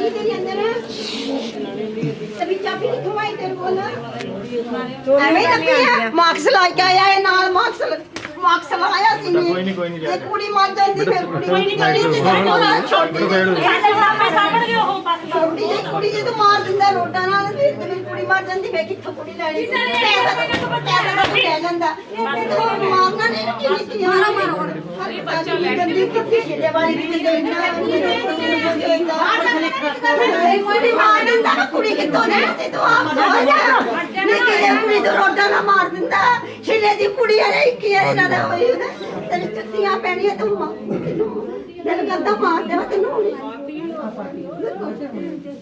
ਚਾਬੀ ਨਹੀਂ ਤੇਰੀ ਅੰਦਰ ਤੇਰੀ ਚਾਬੀ ਕਿੱਥੋਂ ਆਈ ਤੇਰੇ ਕੋਲ ਐਵੇਂ ਹੀ ਲੱਗੀ ਆ ਮਾਰਕਸ ਲਾ ਕੇ ਆਇਆ ਇਹ ਨਾਲ ਮਾਰਕਸ ਮਾਰਕਸ ਲਾਇਆ ਸੀ ਨੇ ਕੋਈ ਨਹੀਂ, ਕੋਈ ਨਹੀਂ, ਜਾ ਤੇ ਕੁੜੀ ਮਰ ਜਾਂਦੀ ਫਿਰ ਕੁੜੀ ਕੋਈ ਨਹੀਂ ਕਰਦੀ ਤੇ ਛੋਟੀ ਸਾਡੇ ਸਾਹਮਣੇ ਸਾਹਮਣੇ ਉਹ ਬਸ ਛੋਟੀ ਜਿਹੀ ਕੁੜੀ ਜੇ ਤੂੰ ਮਾਰ ਦਿੰਦਾ ਰੋਟਾ ਨਾਲ ਤੇ ਤੇ ਮੇਰੀ ਕੁੜੀ ਮਰ ਜਾਂਦੀ ਮੈਂ ਕਿੱਥੋਂ ਕੁੜੀ ਲੈਣੀ ਪੈਸਾ ਤਾਂ ਪੈਸਾ ਤਾਂ ਲੈ ਜਾਂਦਾ। ਮਾਰਾ ਮਾਰੋ ਇਹ ਬੱਚਾ ਲੈ ਗੰਦੀ ਕੁੱਤੀ ਜਿਹਦੇ ਵਾਲੀ ਵੀ ਦੇਣਾ ਕੋਈ ਨਹੀਂ ਮਾਰ ਦਿੰਦਾ ਨਾ ਕੁੜੀ ਕਿੱਥੋਂ ਲੈ ਤੇ ਤੂੰ ਆਪ ਸੋਚ ਨਹੀਂ ਕਿ ਕੁੜੀ ਤੋਂ ਰੋਟਾ ਨਾ ਮਾਰ ਦਿੰਦਾ ਛਿਲੇ ਦੀ ਕੁੜੀ ਹੈ ਕੀ ਹੈ ਨਾ ਦਾ ਹੋਈ ਤੈਨੂੰ ਚੁੱਤੀਆਂ ਪੈਣੀਆਂ ਤੂੰ ਮਾਰ ਤੈਨੂੰ ਦਿਲ ਕਰਦਾ ਮਾਰ ਦੇਵਾ ਤੈਨੂੰ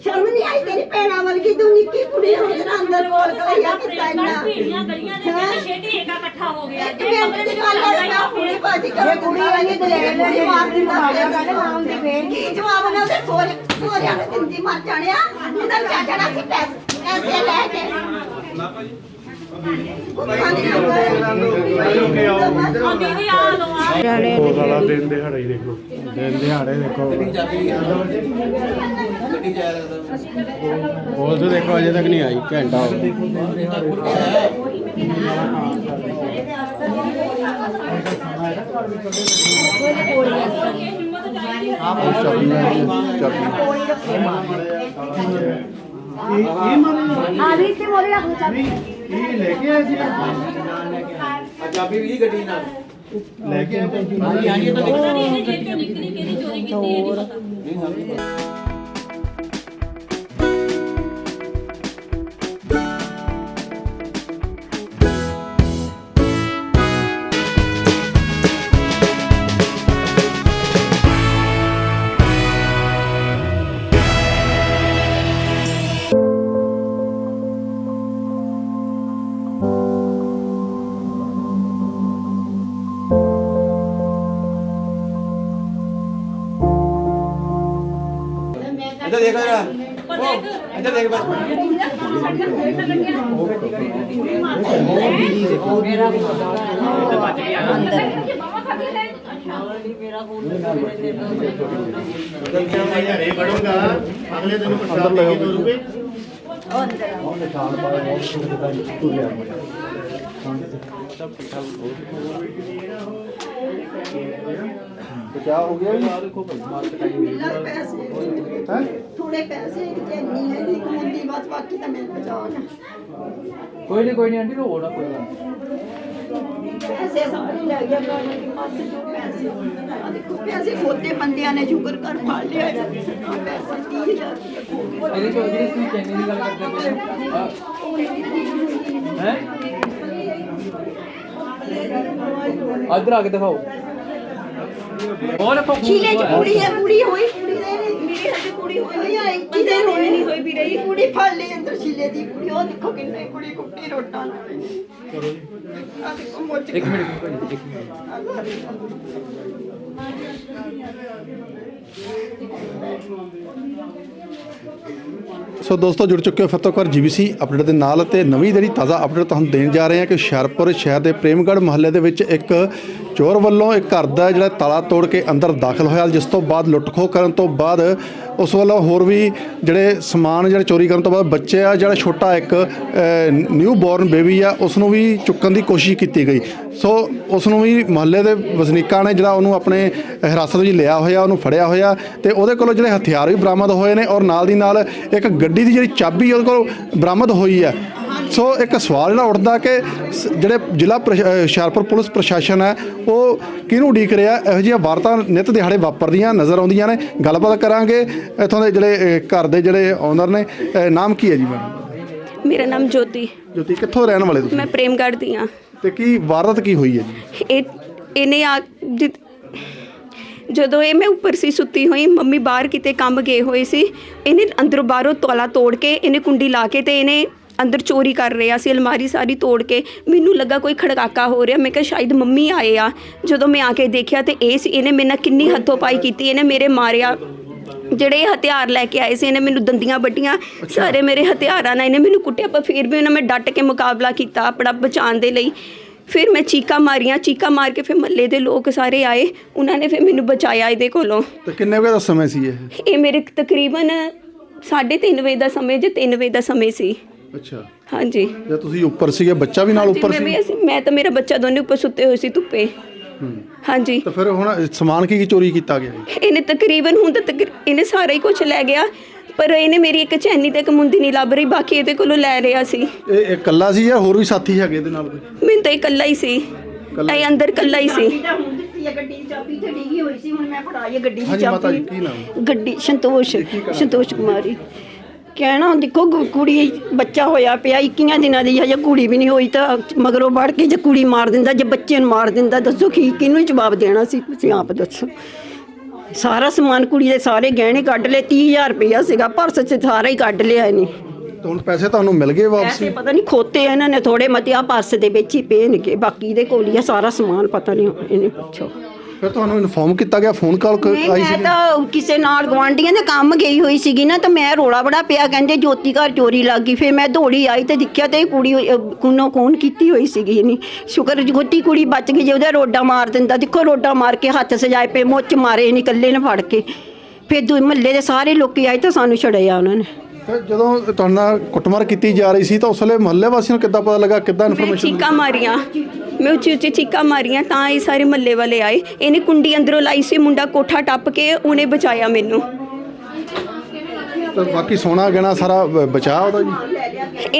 ਸ਼ਰਮ ਭੈਣਾਂ ਵਰਗੀ ਤੂੰ ਨਿੱਕੀ ਕੁੜੀ ਹੋ ਜਰਾ ਅੰਦਰ ਕੋਲ ਕਲਿਆ ਕੀਤਾ ਇੰਨਾ ਪੀੜੀਆਂ ਗਲੀਆਂ ਦੇ ਵਿੱਚ ਛੇਤੀ ਏਕਾ ਇਕੱਠਾ ਹੋ ਗਿਆ। ਇੱਕ ਮਿੰਟ ਦੀ ਗੱਲ ਹੈ ਨਾ ਕੁੜੀ ਬਾਜੀ ਕਰੋ ਕੁੜੀ ਆਈ ਤੇ ਲੈ ਕੁੜੀ ਮਾਰ ਦਿੰਦਾ। ਫਿਰ ਨਾਮ ਦੀ ਫੇਰ ਕੀ ਜਵਾਬ ਨੇ ਉਹਦੇ? ਸੋਰੇ ਸੋਰਿਆਂ ਨੇ ਦਿੰਦੀ ਮਰ ਜਾਣਿਆ ਇਹਦਾ ਚਾਚੜਾ ਸੀ ਪੈਸੇ ਪੈਸੇ ਲੈ ਕੇ। ਉਹ ਦੀਦੀ ਆ। ਲੋ ਆ ਕੋਲ ਵਾਲਾ ਦਿਨ ਦਿਹਾੜੇ ਹੀ ਦੇਖੋ। ਦਿਨ ਦਿਹਾੜੇ ਦੇਖੋ। ਉਹ ਤਾਂ ਦੇਖੋ ਅਜੇ ਤੱਕ ਨਹੀਂ ਆਈ ਘੰਟਾ ਹੋ ਗਿਆ। ਇਹ ਲੈ ਕੇ ਆਏ ਸੀ। ਚਾਬੀ ਵੀ ਗੱਡੀ ਨਾਲ। ਲੈ ਕੇ ਆਏ। ਹਾਂਜੀ ਹਾਂਜੀ ਇਹ ਤਾਂ ਦੇਖੋ ਪਤਾ ਨਹੀਂ ਇਹ ਜੇਬ ਚੋਂ ਨਿਕਲੀ ਕਿਹਦੀ ਚੋਰੀ ਕੀਤੀ ਇਹ ਨਹੀਂ ਪਤਾ। ਦਿਹਾੜੇ ਬਣੂਗਾ ਅਗਲੇ ਦਿਨ ਪ੍ਰਸ਼ਾਦ ਦੇ 2 ਰੁਪਏ ਬਚਾ ਹੋ ਗਿਆ ਜੀ? ਥੋੜੇ ਪੈਸੇ ਨਹੀਂ ਹੈ ਬਸ ਬਾਕੀ ਤਾਂ ਬਚਾਉਣ। ਕੋਈ ਨਹੀਂ ਕੋਈ ਨਹੀਂ ਆਂਟੀ ਰੋ ਨਾ ਕੋਈ ਗੱਲ ਪੈਸੇ ਸਾਰੇ ਲੈ ਗਿਆ ਗਾਣੇ ਦੀ ਮਾਸੀ ਜੋ ਪੈਸੇ। ਆ ਦੇਖੋ ਪੈਸੇ ਖੋਤੇ ਬੰਦਿਆਂ ਨੇ ਸ਼ੁਕਰ ਕਰ ਫੜ ਲਿਆ। ਆ ਪੈਸੇ 30000 ਰੁਪਏ ਇਹਦੇ ਚੋਂ ਜਿਹੜੀ ਤੁਸੀਂ ਚੈਨੀ ਦੀ ਗੱਲ ਕਰਦੇ ਪਏ ਹੈ। ਇੱਧਰ ਆ ਕੇ ਦਿਖਾਓ। ਹੋਰ ਪੱਕੂ ਛੀਲੇ ਚ ਕੁੜੀ ਹੈ ਕੁੜੀ ਹੋਈ ਕੁੜੀ ਦੇ ਮੇਰੇ ਹੱਥ ਕੁੜੀ ਹੋਈ ਨਹੀਂ ਆਈ। ਕਿਤੇ ਰੋਣੀ ਨਹੀਂ ਹੋਈ ਵੀ ਰਹੀ। ਕੁੜੀ ਫੜ ਲਈ ਅੰਦਰ ਛੀਲੇ ਦੀ ਕੁੜੀ ਉਹ ਦੇਖੋ ਕਿੰਨੇ ਕੁੜੀ ਕੁੱਟੀ ਰੋਟਾਂ ਨਾਲ। ਆ ਦੇਖੋ ਮੋਚ ਇੱਕ ਮਿੰਟ ਇੱਕ ਇੱਕ ਸੋ ਦੋਸਤੋ ਜੁੜ ਚੁੱਕੇ ਹੋ ਫਿਰ ਤੋਂ ਇੱਕ ਵਾਰ ਜੀਬੀਸੀ ਅਪਡੇਟ ਦੇ ਨਾਲ ਤੇ ਨਵੀਂ ਜਿਹੜੀ ਤਾਜ਼ਾ ਅਪਡੇਟ ਤੁਹਾਨੂੰ ਦੇਣ ਜਾ ਰਹੇ ਹਾਂ ਕਿ ਹੁਸ਼ਿਆਰਪੁਰ ਸ਼ਹਿਰ ਦੇ ਪ੍ਰੇਮਗੜ੍ਹ ਮੁਹੱਲੇ ਦੇ ਵਿੱਚ ਇੱਕ ਚੋਰ ਵੱਲੋਂ ਇੱਕ ਘਰ ਦਾ ਜਿਹੜਾ ਤਾਲਾ ਤੋੜ ਕੇ ਅੰਦਰ ਦਾਖਲ ਹੋਇਆ, ਜਿਸ ਤੋਂ ਬਾਅਦ ਲੁੱਟਖੋ ਕਰਨ ਤੋਂ ਬਾਅਦ ਉਸ ਵੱਲੋਂ ਹੋਰ ਵੀ ਜਿਹੜੇ ਸਮਾਨ, ਜਿਹੜੇ ਚੋਰੀ ਕਰਨ ਤੋਂ ਬਾਅਦ ਬੱਚੇ ਆ, ਜਿਹੜਾ ਛੋਟਾ ਇੱਕ ਨਿਊ ਬੋਰਨ ਬੇਬੀ ਆ ਉਸ ਨੂੰ ਵੀ ਚੁੱਕਣ ਦੀ ਕੋਸ਼ਿਸ਼ ਕੀਤੀ ਗਈ। ਸੋ ਉਸ ਨੂੰ ਵੀ ਮੁਹੱਲੇ ਦੇ ਵਸਨੀਕਾਂ ਨੇ ਜਿਹੜਾ ਉਹਨੂੰ ਆਪਣੇ ਹਿਰਾਸਤ ਵਿੱਚ ਲਿਆ ਹੋਇਆ, ਉਹਨੂੰ ਫੜਿਆ ਹੋਇਆ ਤੇ ਉਹਦੇ ਕੋਲੋਂ ਜਿਹੜੇ ਹਥਿਆਰ ਵੀ ਬਰਾਮਦ ਹੋਏ ਨੇ ਔਰ ਨਾਲ ਦੀ ਨਾਲ ਇੱਕ ਗੱਡੀ ਦੀ ਜਿਹੜੀ ਚਾਬੀ ਉਹਦੇ ਕੋਲ ਬਰਾਮਦ ਹੋਈ ਹੈ। ਸੋ ਇੱਕ ਸਵਾਲ ਜਿਹੜਾ ਉੱਠਦਾ ਕਿ ਜਿਹੜੇ ਜ਼ਿਲ੍ਹਾ ਹੁਸ਼ਿਆਰਪੁਰ ਪੁਲਿਸ ਪ੍ਰਸ਼ਾਸਨ ਹੈ ਉਹ ਕਿਹਨੂੰ ਉਡੀਕ ਰਿਹਾ? ਇਹੋ ਜਿਹੀਆਂ ਵਾਰਤਾ ਨਿਤ ਦਿਹਾੜੇ ਵਾਪਰਦੀਆਂ ਨਜ਼ਰ ਆਉਂਦੀਆਂ ਨੇ। ਗੱਲਬਾਤ ਕਰਾਂਗੇ ਇੱਥੋਂ ਦੇ ਜਿਹੜੇ ਘਰ ਦੇ ਜਿਹੜੇ ਓਨਰ ਨੇ। ਨਾਮ ਕੀ ਹੈ ਜੀ ਮੈਡਮ? ਮੇਰਾ ਨਾਮ ਜੋਤੀ। ਜੋਤੀ ਕਿੱਥੋਂ ਰਹਿਣ ਵਾਲੇ ਤੁਸੀਂ? ਮੈਂ ਪ੍ਰੇਮਗੜ੍ਹ ਦੀ ਹਾਂ। ਤੇ ਕੀ ਵਾਰਦਾਤ ਕੀ ਹੋਈ ਹੈ ਜੀ? ਇਹ ਇਹਨੇ ਆ ਜਦੋਂ ਇਹ ਮੈਂ ਉੱਪਰ ਸੀ ਸੁੱਤੀ ਹੋਈ ਮੰਮੀ ਬਾਹਰ ਕਿਤੇ ਕੰਮ ਗਏ ਹੋਏ ਸੀ। ਇਹਨੇ ਅੰਦਰੋਂ ਬਾਹਰੋਂ ਤਾਲਾ ਤੋੜ ਕੇ ਇਹਨੇ ਕੁੰਡੀ ਲਾ ਕੇ ਤੇ ਇਹਨੇ ਅੰਦਰ ਚੋਰੀ ਕਰ ਰਿਹਾ ਸੀ ਅਲਮਾਰੀ ਸਾਰੀ ਤੋੜ ਕੇ ਮੈਨੂੰ ਲੱਗਾ ਕੋਈ ਖੜਕਾਕਾ ਹੋ ਰਿਹਾ। ਮੈਂ ਕਿਹਾ ਸ਼ਾਇਦ ਮੰਮੀ ਆਏ ਆ। ਜਦੋਂ ਮੈਂ ਆ ਕੇ ਦੇਖਿਆ ਤੇ ਇਹ ਸੀ ਇਹਨੇ ਮੇਰੇ ਨਾਲ ਕਿੰਨੀ ਹੱਥੋਂ ਪਾਈ ਕੀਤੀ ਇਹਨੇ ਮੇਰੇ ਮਾਰਿਆ। ਜਿਹੜੇ ਹਥਿਆਰ ਲੈ ਕੇ ਆਏ ਸੀ ਇਹਨੇ ਮੈਨੂੰ ਦੰਦੀਆਂ ਵੱਡੀਆਂ ਸਾਰੇ ਮੇਰੇ ਹਥਿਆਰਾਂ ਨਾਲ ਇਹਨੇ ਮੈਨੂੰ ਕੁੱਟਿਆ ਪਰ ਫਿਰ ਵੀ ਉਹਨਾਂ ਮੈਂ ਡਟ ਕੇ ਮੁਕਾਬਲਾ ਕੀਤਾ ਆਪਣਾ ਬਚਾਉਣ ਦੇ ਲਈ। ਫਿਰ ਮੈਂ ਚੀਕਾਂ ਮਾਰੀਆਂ ਚੀਕਾਂ ਮਾਰ ਕੇ ਫਿਰ ਮੱਲੇ ਦੇ ਲੋਕ ਸਾਰੇ ਆਏ। ਉਹਨਾਂ ਨੇ ਫਿਰ ਮੈਨੂੰ ਬਚਾਇਆ ਇਹਦੇ ਕੋਲੋਂ। ਤੇ ਕਿੰਨੇ ਵਜੇ ਦਾ ਸਮੇਂ ਸੀ ਇਹ? ਇਹ ਮੇਰੇ ਤਕਰੀਬਨ 3:30 ਵਜੇ ਦਾ ਸਮੇਂ ਜੇ 3 ਵਜੇ ਦਾ ਸਮੇਂ ਸੀ। ਅੱਛਾ। ਹਾਂਜੀ। ਜੇ ਤੁਸੀਂ ਉੱਪਰ ਸੀਗੇ ਬੱਚਾ ਵੀ ਨਾਲ ਉੱਪਰ ਮੈਂ ਸੀ? ਵੀ ਅਸੀਂ- ਮੈਂ ਤਾਂ ਮੇਰਾ ਬੱਚਾ ਦੋਨੇ ਉੱਪਰ ਸੁੱਤੇ ਹੋਏ ਸੀ ਧੁੱਪੇ। ਹਾਂਜੀ। ਤਾਂ ਫਿਰ ਹੁਣ ਸਮਾਨ ਕੀ ਕੀ ਚੋਰੀ ਕੀਤਾ ਗਿਆ ਜੀ? ਇਹਨੇ ਤਕਰੀਬਨ ਹੁਣ ਤਾਂ ਤਕਰ- ਇਹਨੇ ਸਾਰਾ ਹੀ ਕੁਝ ਲੈ ਗਿਆ ਪਰ ਇਹਨੇ ਮੇਰੀ ਇੱਕ ਚੈਨੀ ਤੇ ਇੱਕ ਮੁੰਦੀ ਨਹੀਂ ਲੱਭ ਰਹੀ ਬਾਕੀ ਇਹਦੇ ਕੋਲੋਂ ਲੈ ਰਿਹਾ ਸੀ। ਇਹ ਇਹ ਇਕੱਲਾ ਸੀ ਜਾਂ ਹੋਰ ਵੀ ਸਾਥੀ ਹੈਗੇ ਇਹਦੇ ਨਾਲ? ਕੋਈ ਮੈਨੂੰ ਤਾਂ ਇਹ ਇਕੱਲਾ ਹੀ ਸੀ। ਇਹ ਅੰਦਰ ਇਕੱਲਾ ਹੀ ਸੀ। ਗੱਡੀ ਦੀ ਚਾਬੀ ਤੇ ਡਿੱਗੀ ਹੋਈ ਸੀ ਹੁਣ ਮੈਂ ਫੜਾਈ ਹੈ ਗੱਡੀ ਦੀ ਹਾਂਜੀ ਮਾਤਾ ਜੀ ਚਾਬੀ। ਕੀ ਨਾਮ? ਗੱਡੀ ਸੰਤੋਸ਼ ਸੰਤੋਸ਼ ਕੁਮਾਰੀ। ਕਹਿਣਾ ਦੇਖੋ ਗੁ- ਕੁੜੀ ਬੱਚਾ ਹੋਇਆ ਪਿਆ 21 ਦਿਨਾਂ ਦੀ ਹਜੇ ਕੁੜੀ ਵੀ ਨਹੀਂ ਹੋਈ ਤਾਂ ਮਗਰੋਂ ਵੜ ਕੇ ਜੇ ਕੁੜੀ ਮਾਰ ਦਿੰਦਾ ਜੇ ਬੱਚੇ ਨੂੰ ਮਾਰ ਦਿੰਦਾ ਦੱਸੋ ਕੀ ਕਿਹਨੂੰ ਜਵਾਬ ਦੇਣਾ ਸੀ? ਤੁਸੀਂ ਆਪ ਦੱਸੋ। ਸਾਰਾ ਸਮਾਨ ਕੁੜੀ ਦੇ ਸਾਰੇ ਗਹਿਣੇ ਕੱਢ ਲਏ 30000 ਰੁਪਇਆ ਸੀਗਾ ਪਰਸ 'ਚ ਸਾਰਾ ਹੀ ਕੱਢ ਲਿਆ ਇਹਨੇ। ਤਾਂ ਹੁਣ ਪੈਸੇ ਤੁਹਾਨੂੰ ਮਿਲ ਗਏ ਵਾਪਸ? ਪੈਸੇ ਪਤਾ ਨਹੀਂ ਖੋਤੇ ਆ ਇਹਨਾਂ ਨੇ ਥੋੜੇ ਮਤੇ ਆ ਪਰਸ ਦੇ ਵਿੱਚ ਹੀ ਪਏ ਨੇਗੇ ਬਾਕੀ ਦੇ ਕੋਲ ਹੀ ਆ ਸਾਰਾ ਸਮਾਨ ਪਤਾ ਨਹੀਂ ਇਹਨੇ ਪੁੱਛੋ। ਫਿਰ ਤੁਹਾਨੂੰ ਇਨਫੋਰਮ ਕੀਤਾ ਗਿਆ ਫੋਨ ਕਾਲ ਨਹੀਂ ਆਈ ਮੈਂ ਸੀ ਤਾਂ ਕਿਸੇ ਨਾਲ ਗਵਾਂਢੀਆਂ ਦੇ ਕੰਮ ਗਈ ਹੋਈ ਸੀਗੀ ਨਾ ਤਾਂ ਮੈਂ ਰੋਲਾ ਬੜਾ ਪਿਆ ਕਹਿੰਦੇ ਜੋਤੀ ਘਰ ਚੋਰੀ ਲੱਗ ਗਈ ਫਿਰ ਮੈਂ ਦੌੜੀ ਆਈ ਤੇ ਦੇਖਿਆ ਤੇ ਇਹ ਕੁੜੀ ਕੁਨੋ ਕੌਣ ਕੀਤੀ ਹੋਈ ਸੀਗੀ ਨਹੀਂ ਸ਼ੁਕਰ ਜੋਤੀ ਕੁੜੀ ਬਚ ਗਈ ਜੇ ਉਹਦਾ ਰੋਡਾ ਮਾਰ ਦਿੰਦਾ ਦੇਖੋ ਰੋਡਾ ਮਾਰ ਕੇ ਹੱਥ ਸਜਾਏ ਪਏ ਮੁੱਚ ਮਾਰੇ ਨਹੀਂ ਇਕੱਲੇ ਨੇ ਫੜ ਕੇ। ਫਿਰ ਦੂ ਮਹੱਲੇ ਦੇ ਸਾਰੇ ਲੋਕੀ ਆਏ ਤਾਂ ਸਾਨੂੰ ਛੜਿਆ ਉਹਨਾਂ ਨੇ। ਫਿਰ ਜਦੋਂ ਤੁਹਾਡੇ ਨਾਲ ਕੁੱਟਮਾਰ ਕੀਤੀ ਜਾ ਰਹੀ ਸੀ ਤਾਂ ਉਸ ਵੇਲੇ ਮੁਹੱਲੇ ਵਾਸੀਆਂ ਨੂੰ ਕਿੱਦਾਂ ਪਤਾ ਲੱਗਾ? ਕਿੱਦਾਂ ਮੈਂ ਇਨਫੋਰਮੇਸ਼ਨ ਚੀਕਾਂ ਮਾਰੀਆਂ। ਮੈਂ ਉੱਚੀ ਉੱਚੀ ਚੀਕਾਂ ਮਾਰੀਆਂ ਤਾਂ ਇਹ ਸਾਰੇ ਮੱਲੇ ਵਾਲੇ ਆਏ। ਇਹਨੇ ਕੁੰਡੀ ਅੰਦਰੋਂ ਲਾਈ ਸੀ ਮੁੰਡਾ ਕੋਠਾ ਟੱਪ ਕੇ ਉਹਨੇ ਬਚਾਇਆ ਮੈਨੂੰ। ਤਾਂ ਬਾਕੀ ਸੋਨਾ ਗਹਿਣਾ ਸਾਰਾ ਬ- ਬਚਾ ਉਹਦਾ ਜੀ?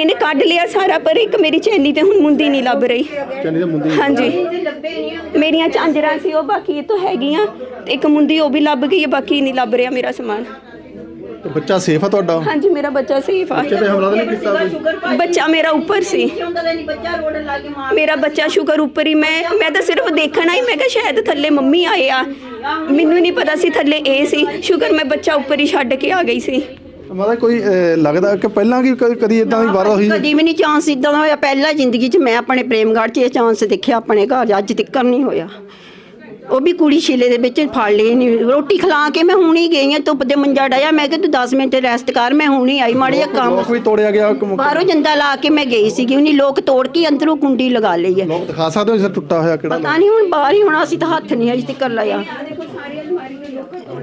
ਇਹਨੇ ਕੱਢ ਲਿਆ ਸਾਰਾ ਪਰ ਇੱਕ ਮੇਰੀ ਚੈਨੀ ਤੇ ਹੁਣ ਮੁੰਦੀ ਨਹੀਂ ਲੱਭ ਰਹੀ। ਚੰਨੀ ਦੇ ਮੁੰਦੀ ਹਾਂਜੀ। ਮੇਰੀਆਂ ਚਾਂਜਰਾਂ ਸੀ ਉਹ ਬਾਕੀ ਇਹ ਤੋਂ ਹੈਗੀਆਂ। ਤੇ ਇੱਕ ਮੁੰਦੀ ਉਹ ਵੀ ਲੱਭ ਗਈ ਹੈ ਬਾਕੀ ਨਹੀਂ ਲੱਭ ਰਿਹਾ ਮੇਰਾ ਸਮਾਨ। ਤੇ ਬੱਚਾ ਸੇਫ ਆ ਤੁਹਾਡਾ? ਹਾਂਜੀ ਮੇਰਾ ਬੱਚਾ ਸੇਫ ਆ। ਬੱਚੇ ਤੇ ਹਮਲਾ ਤਾਂ ਨਹੀਂ ਕੀਤਾ ਬੱਚਾ ਮੇਰਾ ਉੱਪਰ ਸੀ। ਮਾਰ ਮੇਰਾ ਬੱਚਾ ਸ਼ੁਕਰ ਉੱਪਰ ਹੀ ਮੈਂ ਮੈਂ ਤਾਂ ਸਿਰਫ ਦੇਖਣਾ ਹੀ ਮੈਂ ਕਿਹਾ ਸ਼ਾਇਦ ਥੱਲੇ ਮੰਮੀ ਆਏ ਆ। ਮੈਨੂੰ ਨਹੀਂ ਪਤਾ ਸੀ ਥੱਲੇ ਇਹ ਸੀ। ਸ਼ੁਕਰ ਮੈਂ ਬੱਚਾ ਉੱਪਰ ਹੀ ਛੱਡ ਕੇ ਆ ਗਈ ਸੀ। ਮਤਲਬ ਕੋਈ ਅਹ, ਲੱਗਦਾ ਕਿ ਪਹਿਲਾਂ ਕੀ ਕ- ਕਦੀ ਇਦਾਂ ਦੀ ਵਾਰਦਾਤ ਹੋਈ? ਕਦੀ ਵੀ ਨਹੀਂ ਚਾਂਸ ਇਦਾਂ ਦਾ ਹੋਇਆ। ਪਹਿਲਾਂ ਜ਼ਿੰਦਗੀ 'ਚ ਮੈਂ ਆਪਣੇ ਪ੍ਰੇਮਗੜ੍ਹ 'ਚ ਇਹ ਚਾਂਸ ਦੇਖਿਆ ਆਪਣੇ ਘਰ ਅੱਜ ਤੱਕ ਨਹੀਂ ਹੋਇਆ। ਉਹ ਵੀ ਕੁੜੀ ਸ਼ੀਲੇ ਦੇ ਵਿੱਚ ਫੜ ਲਈ ਨਹੀਂ ਰੋਟੀ ਖਿਲਾ ਕੇ ਮੈਂ ਹੁਣੀ ਗਈ ਆ ਧੁੱਪ ਦੇ ਮੰਜਾ ਡਾਇਆ ਮੈਂ ਕਿਹਾ ਤੂੰ 10 ਮਿੰਟ ਰੈਸਟ ਕਰ ਮੈਂ ਹੁਣੀ ਆਈ ਮਾੜੀ ਜਿਹਾ ਕੰਮ ਲੋਕ ਵੀ ਤੋੜਿਆ ਗਿਆ ਕ- ਬਾਹਰੋਂ ਜੰਦਾ ਲਾ ਕੇ ਮੈਂ ਗਈ ਸੀਗੀ ਉਹਨੇ ਲੋਕ ਤੋੜ ਕੇ ਅੰਦਰੋਂ ਕੁੰਡੀ ਲਗਾ ਲਈ ਹੈ ਲੋਕ ਦਿਖਾ ਸਕਦੇ ਹੋ ਸਰ ਟੁੱਟਾ ਹੋਇਆ ਕਿਹੜਾ ਪਤਾ ਨਹੀਂ ਹੁਣ ਬਾਹਰ ਹੀ ਹੋਣਾ ਅਸੀਂ ਤਾਂ ਹੱਥ ਨਹੀਂ ਅਜੇ ਤੱਕ ਲਾਇਆ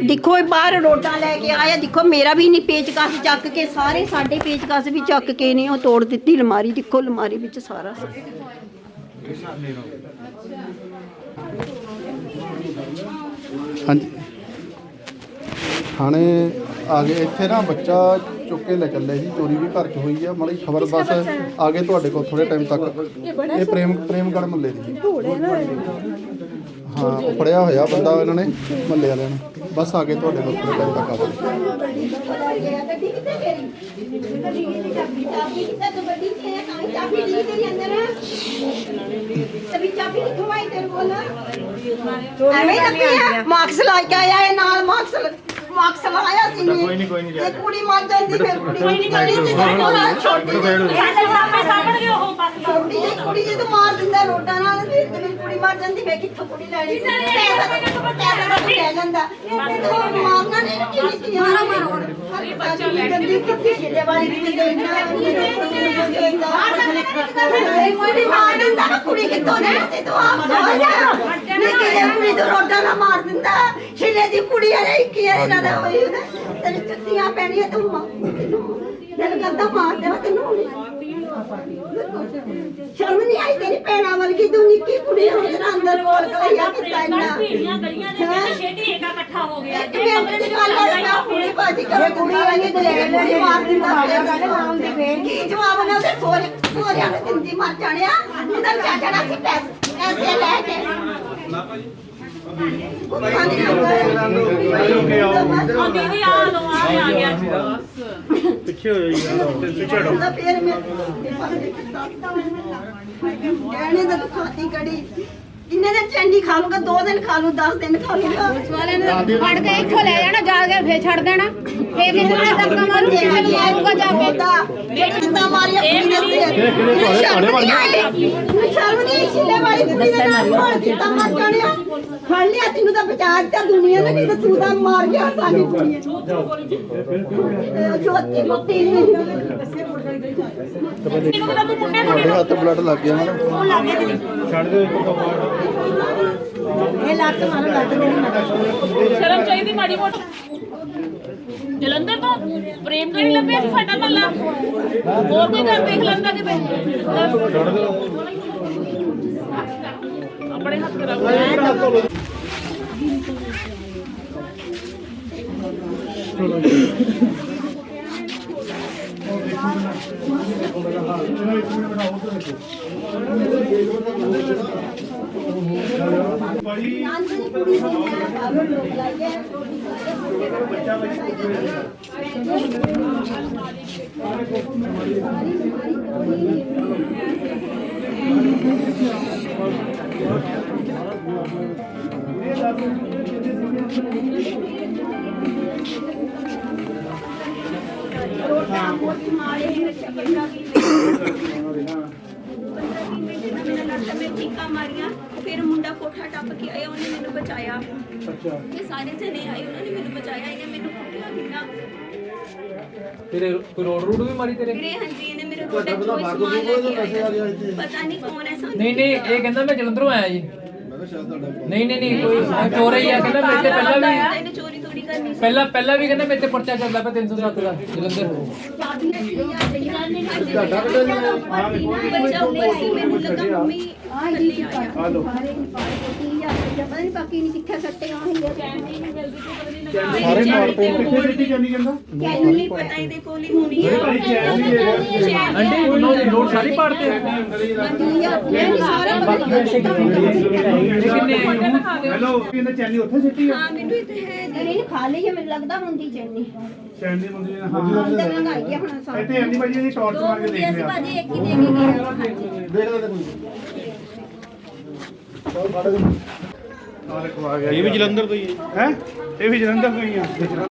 ਦੇਖੋ ਇਹ ਬਾਹਰ ਰੋਟਾਂ ਲੈ ਕੇ ਆਇਆ ਦੇਖੋ ਮੇਰਾ ਵੀ ਨਹੀਂ ਪੇਚਕਸ ਚੱਕ ਕੇ ਸਾਰੇ ਸਾਡੇ ਪੇਚਕਸ ਵੀ ਚੱਕ ਕੇ ਨੇ ਉਹ ਤੋੜ ਦਿੱਤੀ ਅਲਮਾਰੀ ਦੇਖੋ ਅਲਮਾਰੀ ਵਿੱਚ ਸਾਰਾ। ਸੀ। ਹਾਂਜੀ। ਥਾਣੇ ਆ ਗਏ। ਇੱਥੇ ਨਾ ਬੱਚਾ ਚੁੱਕ ਕੇ ਲੈ ਚੱਲੇ ਸੀ। ਚੋਰੀ ਵੀ ਘਰ 'ਚ ਹੋਈ ਆ। ਮਾੜੀ ਖਬਰ ਬਸ ਆ ਗਏ ਤੁਹਾਡੇ ਕੋਲ ਥੋੜੇ ਟਾਈਮ ਤੱਕ। ਇਹ ਪ੍ਰੇਮ ਪ੍ਰੇਮਗੜ ਮੱਲੇ ਦੀ। ਹਾਂ ਉਹ ਫੜਿਆ ਹੋਇਆ ਬੰਦਾ ਇਹਨਾਂ ਨੇ ਮੱਲੇ ਵਾਲਿਆਂ ਨੇ। ਬਸ ਆ ਗਏ ਤੁਹਾਡੇ ਕੋਲ ਥੋੜੇ ਟਾਈਮ ਤੱਕ ਆ ਗਏ। ਮਾਰਕਸ ਲਾ ਕੇ ਆਇਆ ਇਹ ਨਾਲ ਮਾਰਕਸ ਮਾਰਕਸ ਲਾਇਆ ਸੀ ਕੋਈ ਨਹੀਂ, ਕੋਈ ਨਹੀਂ, ਇਹ ਕੁੜੀ ਮਰ ਜਾਂਦੀ ਫਿਰ ਕੁੜੀ ਕੋਈ ਨਹੀਂ ਗਲੀ ਚ ਜਾਣਾ ਛੋਟੀ ਜਿਹੀ ਸਾਡੇ ਸਾਹਮਣੇ ਸਾਹਮਣੇ ਉਹ ਬਾਕੀ ਛੋਟੀ ਜਿਹੀ ਕੁੜੀ। ਜੇ ਤੂੰ ਮਾਰ ਦਿੰਦਾ ਰੋਟਾਂ ਨਾਲ ਤੇ ਫਿਰ ਕੁੜੀ ਮਰ ਜਾਂਦੀ ਵੇ ਕਿੱਥੋਂ ਕੁੜੀ ਲੈਣੀ? ਸੀ ਪੈਸਾ ਤਾਂ ਕਿੱਥੋਂ ਪੈਸਾ ਤਾਂ ਲੈ ਜਾਂਦਾ। ਤੂੰ ਮਾਰਨਾ ਨਹੀਂ ਕਿ ਨਹੀਂ ਮਾਰਾ ਮਾਰੋ ਬੱਚਾ ਲੈ ਗੰਦੀ ਕਿੱਥੇ ਛਿੱਲੇ ਵਾਲੀ ਕਿੱਥੇ ਦੇਣਾ ਕੁੜੀ ਮਾਰ ਦਿੰਦਾ ਨਾ ਕੁੜੀ ਕਿੱਥੋਂ ਲੈਣੀ ਸੀ ਤੂੰ ਆਪ ਸੋਚ ਨਹੀਂ ਕਿ ਕੁੜੀ ਤੋਂ ਰੋਟਾਂ ਨਾ ਮਾਰ ਦਿੰਦਾ? ਛਿੱਲੇ ਦੀ ਕੁੜੀ ਆ ਰਹੀ ਕੀ ਇਹਨਾਂ ਦਾ ਹੋਈ ਉਹਦਾ ਤੇਰੀ ਜੁੱਤੀਆਂ ਪੈਣੀਆਂ ਤੂੰ ਮਾਂ ਦਿਲ ਕਰਦਾ ਮਾਰ ਦੇਵਾ ਤੈਨੂੰ ਸ਼ਰਮ ਨਹੀਂ ਆਈ ਤੇਰੀ ਭੈਣਾ ਵਰਗੀ ਤੂੰ ਨਿੱਕੀ ਕੁੜੀ ਹੋ ਜਰਾ ਅੰਦਰ ਬੋਲ ਕਲਿਆ ਕੀਤਾ ਇੰਨਾ। ਪੀੜੀਆਂ ਗਲੀਆਂ ਦੇ ਵਿੱਚ ਛੇਤੀ ਏਕਾ ਇਕੱਠਾ ਹੋ ਗਿਆ। ਇੱਕ ਮਿੰਟ ਦੀ ਗੱਲ ਹੈ ਨਾ ਕੁੜੀ ਬਾਜੀ ਕਰੇ ਕੁੜੀ ਵਾਲੀ ਕੁੜੀ ਮਾਰ ਦਿੰਦਾ ਫੇਰ। ਕੀ ਜਵਾਬ ਨੇ ਉਹਦੇ ਸੋਰੇ ਸੋਰਿਆਂ ਨੇ ਦਿੰਦੀ ਮਰ ਜਾਣਿਆ ਉਹਦਾ ਚਾਚੜਾ ਸੀ ਪੈਸੇ ਪੈਸੇ ਲੈ ਕੇ। ਨਹੀਂ ਆਉਂਦਾ ਉਹ ਦੀਦੀ ਆ ਲੋ ਆ ਆ ਗਿਆ ਪਿੱਛੇ ਹੋ ਜਾਈਗਾ ਪਿੱਛੇ ਫੇਰ ਮੈਂ ਕਹਿਣੇ ਤਾਂ ਖਾਤੀ ਕੜੀ ਕਿੰਨੇ ਦਿਨ ਚੈਨੀ ਖਾ ਲੂਗਾ ਦੋ ਦਿਨ ਖਾ ਲੂ 10 ਦਿਨ ਖਾ ਲੂਗਾ ਵਾਲਿਆਂ ਨੇ ਫੜ ਕੇ ਇੱਥੋਂ ਲੈ ਜਾਣਾ ਜਾ ਕੇ ਫੇਰ ਛੱਡ ਦੇਣਾ ਫੇਰ ਕਿਸੇ ਨੇ ਧੱਕਾ ਮਾਰੂ ਕਿਸੇ ਨੂੰ ਆਊਗਾ ਜਾ ਕੇ ਕਿੰਨਾ ਮਾਰੀਆ ਕੁੜੀ ਨੇ ਤੇ ਸ਼ਰਮ ਨਹੀਂ ਆਈ। ਸ਼ਰਮ ਨਹੀਂ ਛਿੱਲੇ ਵਾਲੀ ਕੁੜੀ ਦੇ ਨਾਲ ਮਾਰ ਦਿੱਤਾ ਮਰ ਜਾਣਿਆ ਫੜ ਲਿਆ ਤੈਨੂੰ ਤਾਂ ਬਚਾ ਦਿੱਤਾ ਦੁਨੀਆ ਨੇ ਨਹੀਂ ਤਾਂ ਤੂੰ ਮਾਰ ਗਿਆ ਸਾਡੀ ਕੁੜੀ ਛੋਟੀ ਮੁੱਟੀ ਇਹਨੂੰ ਤਾਂ ਤੂੰ ਮੁੰਡੇ ਤੁਹਾਡੇ ਹੱਥ ਬਲੱਡ ਲੱਗ ਗਿਆ ਨਾ। ਛੱਡ ਦਿਓ ਇੱਕ ਦੋ ਸ਼ਰਮ ਚਾਹੀਦੀ ਮਾੜੀ ਮੋਟੀ। ਜਲੰਧਰ ਤੋਂ? ਪ੍ਰੇਮ ਕਰੀ ਲੱਭਿਆ ਸੀ ਸਾਡਾ ਮੱਲਾ ਹੋਰ ਕੋਈ ਘਰ ਦੇਖ ਲੈਂਦਾ ਕਿਤੇ? ਆਪਣੇ ਹੱਥ Orada botum ağrıyor. ਕਰਾਉਂਦਾ ਮੈਂ ਚੀਕਾਂ ਮਾਰੀਆਂ ਫਿਰ ਮੁੰਡਾ ਕੋਠਾ ਟੱਪ ਕੇ ਆਇਆ ਉਹਨੇ ਮੈਨੂੰ ਬਚਾਇਆ। ਅੱਛਾ। ਇਹ ਸਾਰੇ ਜਣੇ ਆਏ ਉਹਨਾਂ ਨੇ ਮੈਨੂੰ ਬਚਾਇਆ ਇਹਨੇ ਮੈਨੂੰ ਕੁੱਟਿਆ ਕਿੰਨਾ ਤੇਰੇ ਕੋਈ ਰੋਡ ਰੂਡ ਵੀ ਮਾਰੀ ਤੇਰੇ? ਵੀਰੇ ਹਾਂਜੀ ਇਹਨੇ ਮੇਰੇ ਕੋਟੇ ਚੋਂ ਹੀ ਸਮਾਨ ਲੈ ਕੇ ਆਇਆ ਪਤਾ ਨਹੀਂ ਕੌਣ ਹੈ ਸਾਨੂੰ ਨਹੀਂ ਨਹੀਂ ਇਹ ਕਹਿੰਦਾ ਮੈਂ ਜਲੰਧਰੋਂ ਆਇਆ ਜੀ। ਨਹੀਂ ਨਹੀਂ ਨਹੀਂ ਕੋਈ ਚੋਰ ਹੀ ਆ ਕਹਿੰਦਾ ਮੇਰੇ ਤੇ ਪਹਿਲਾਂ ਵੀ ਪਹਿਲਾਂ ਪਹਿਲਾਂ ਵੀ ਕਹਿੰਦਾ ਮੇਰੇ ਤੇ ਪਰਚਾ ਚੱਲਦਾ ਪਿਆ 307 ਦਾ ਜਲੰਧਰ ਬੱਚਾ ਉੱਤੇ ਸੀ ਮੈਨੂੰ ਲੱਗਾ ਮੰਮੀ ਥੱਲੇ ਆਇਆ ਬਾਕੀ ਨਹੀਂ ਕਿੱਥੇ ਸੱਟੇ ਆਉਣਗੇ ਸਾਰੇ ਮਾਰ ਤੋਂ ਕਿੱਥੇ ਸਿੱਟੀ ਜਾਂਦੀ ਕਹਿੰਦਾ? ਮੈਨੂੰ ਨਹੀਂ ਪਤਾ ਇਹਦੇ ਕੋਲ ਹੀ ਹੋਣੀ ਹੈ ਆਂਟੀ ਉਹਨਾਂ ਦੀ ਨੋਟ ਸਾਰੀ ਪਾੜਤੇ ਹੈਲੋ ਕਹਿੰਦਾ ਚੈਨੀ ਉੱਥੇ ਸਿੱਟੀ ਆ। ਹਾਂ ਮੈਨੂੰ ਤੇ ਹੈ ਨਹੀਂ। ਖਾ ਲਈ ਮੈਨੂੰ ਲੱਗਦਾ ਹੁੰਦੀ ਚੈਨੀ। ਚੈਨੀ ਮੁੰਡੀ ਨੇ ਅੰਦਰ ਲੰਗਾਈ ਹੈ ਹੁਣ ਸਾ ਇੱਥੇ ਆਂਦੀ ਭਾਜੀ ਦੀ ਟਾਰਚ ਮਾਰ ਕੇ ਦੇਖ ਲਿਆ ਭਾਜੀ ਇੱਕ ਹੀ ਦੇ ਕੇ ਗਿਆ ਦੇਖ ਲੈ ਕੋਈ ਇਹ ਵੀ ਜਲੰਧਰ ਤੋਂ ਹੀ ਹੈ। ਹੈ? ਇਹ ਵੀ ਜਲੰਧਰ ਤੋਂ ਹੀ ਆ